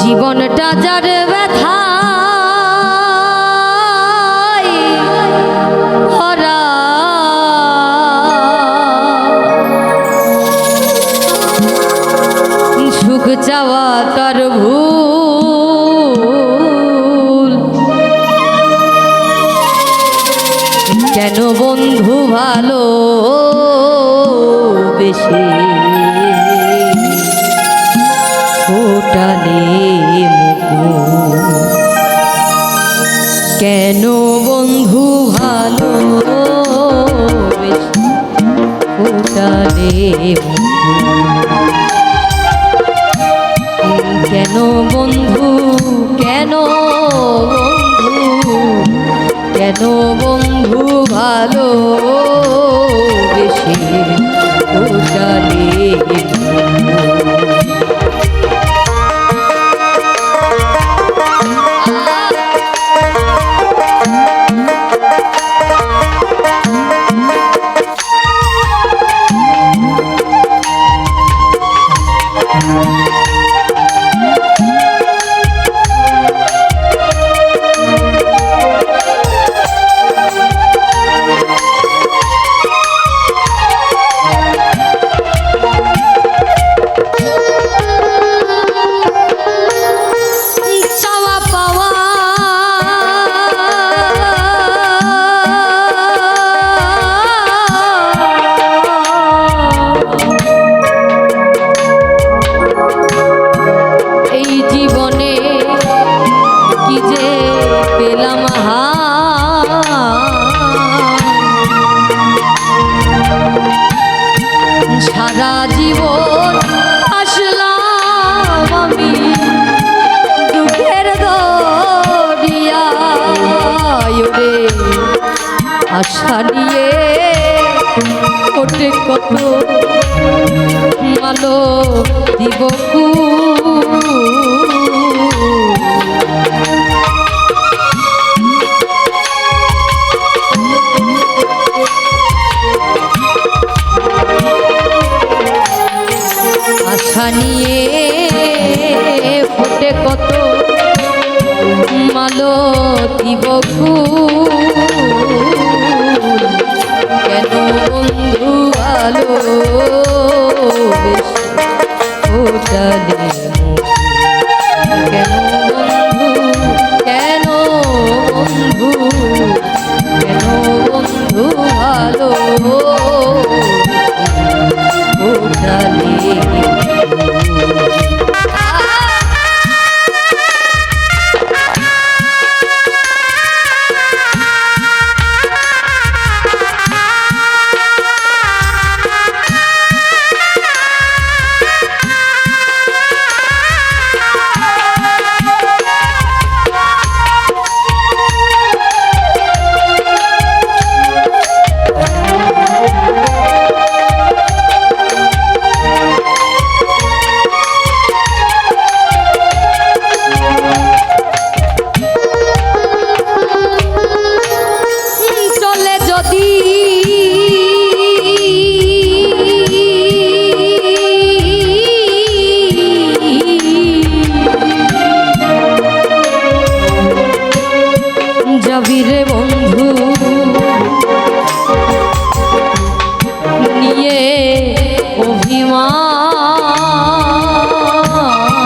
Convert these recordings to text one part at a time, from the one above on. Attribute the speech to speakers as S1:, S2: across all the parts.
S1: জীবনটা যার কেন বন্ধু ভালো বেশি? ফোটালে কেন বন্ধু ভালো ফোটালে কেন জীবন আসলাম আমি। দুঃখের দরিয়ায় রে আশা নিয়ে ওটে কত মালো দিবকু। মালো দিব কেন বন্ধু আলো ফোটালে?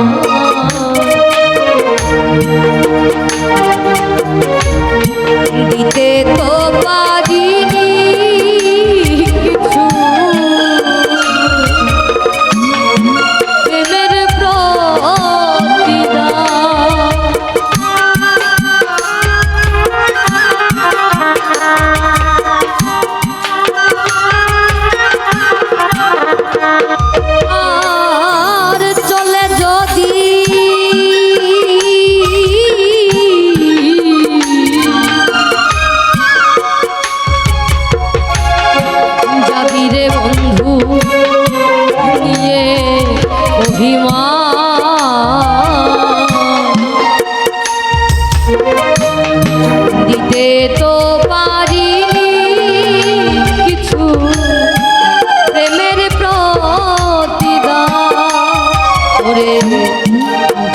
S1: Oh.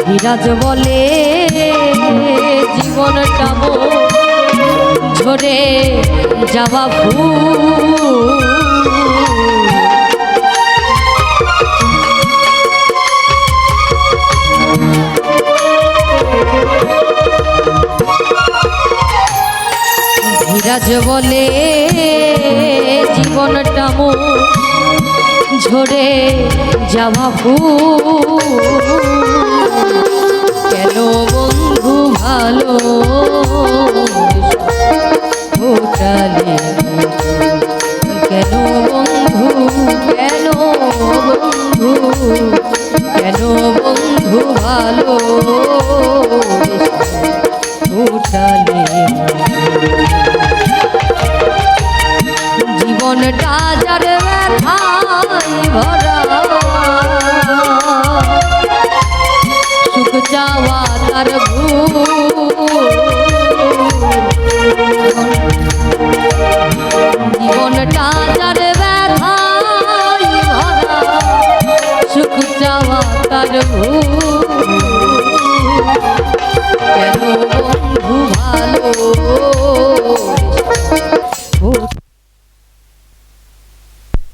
S1: ধীরাজ বলে জীবনটা ঝরে যাওয়া ফুল ধীরাজ বলে জীবনটা মোর ঝরে যাওয়া কেন বন্ধু ভালো? ভোটালে কেন বন্ধু কেন বন্ধু কেন বন্ধু ভালো? ভোটালে জীবনটা যার ব্যথায় ভরা সুখ চাওয়া তার জীবনটা যার ব্যথায় ভরা সুখ চাওয়া তার ভুল